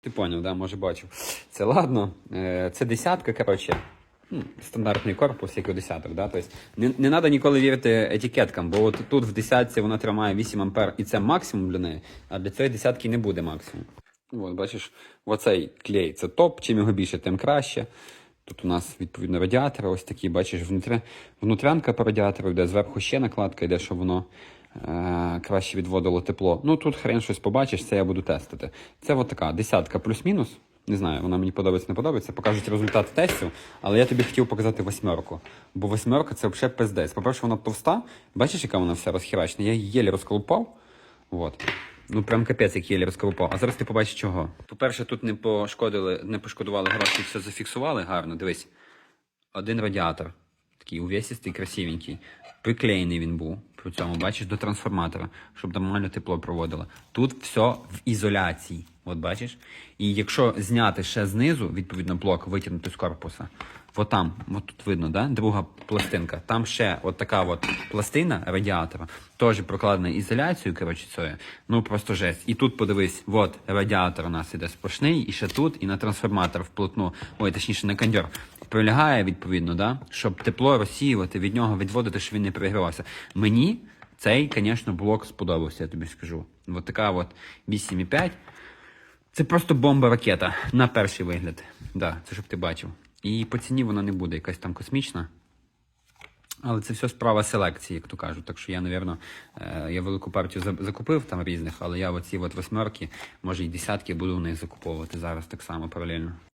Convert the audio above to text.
Ти поняв, да, може бачив. Це ладно. Е, Це десятка, коротше. Стандартний корпус, як у десяток, да? тобто не, не треба ніколи вірити етикеткам, бо от тут в десятці вона тримає 8 ампер, і це максимум для неї, а для цієї десятки не буде максимум. От, бачиш, оцей клей це топ, чим його більше, тим краще. Тут у нас відповідно радіатори, ось такі, бачиш, внутрянка по радіатору йде, зверху ще накладка йде, щоб воно краще відводило тепло. Ну тут хрен щось побачиш, це я буду тестити. Це от така десятка плюс-мінус. Не знаю, вона мені подобається, не подобається. Покажуть результат тестів, але я тобі хотів показати восьмерку. Бо восьмерка це взагалі пиздець. По-перше, вона товста. Бачиш, яка вона вся розхерачена? Я її єлі розколупав. От. Ну прям капець, як єлі розколупав. А зараз ти побачиш чого. По-перше, тут не пошкодили, не пошкодували гроші, все зафіксували гарно. Дивись. Один радіатор. Такий увесистий, красивенький. Приклеєний він був при цьому, бачиш, до трансформатора, щоб нормально тепло проводило. Тут все в ізоляції. От бачиш? І якщо зняти ще знизу, відповідно, блок витягнути з корпуса, от там, от тут видно, да? друга пластинка. Там ще от така от пластина радіатора, теж прокладена ізоляцією, коротше, цією. Ну просто жесть. І тут подивись, от радіатор у нас іде сплошний, і ще тут, і на трансформатор вплотну, ой, точніше, на кондьор прилягає відповідно, да? щоб тепло розсіювати, від нього відводити, щоб він не перегрівався. Мені цей, звісно, блок сподобався, я тобі скажу. От така от 8,5. Це просто бомба-ракета на перший вигляд. Да, це щоб ти бачив. І по ціні вона не буде якась там космічна. Але це все справа селекції, як то кажуть. Так що я, напевно, я велику партію закупив там різних, але я оці от восьмерки, може і десятки буду в них закуповувати зараз так само паралельно.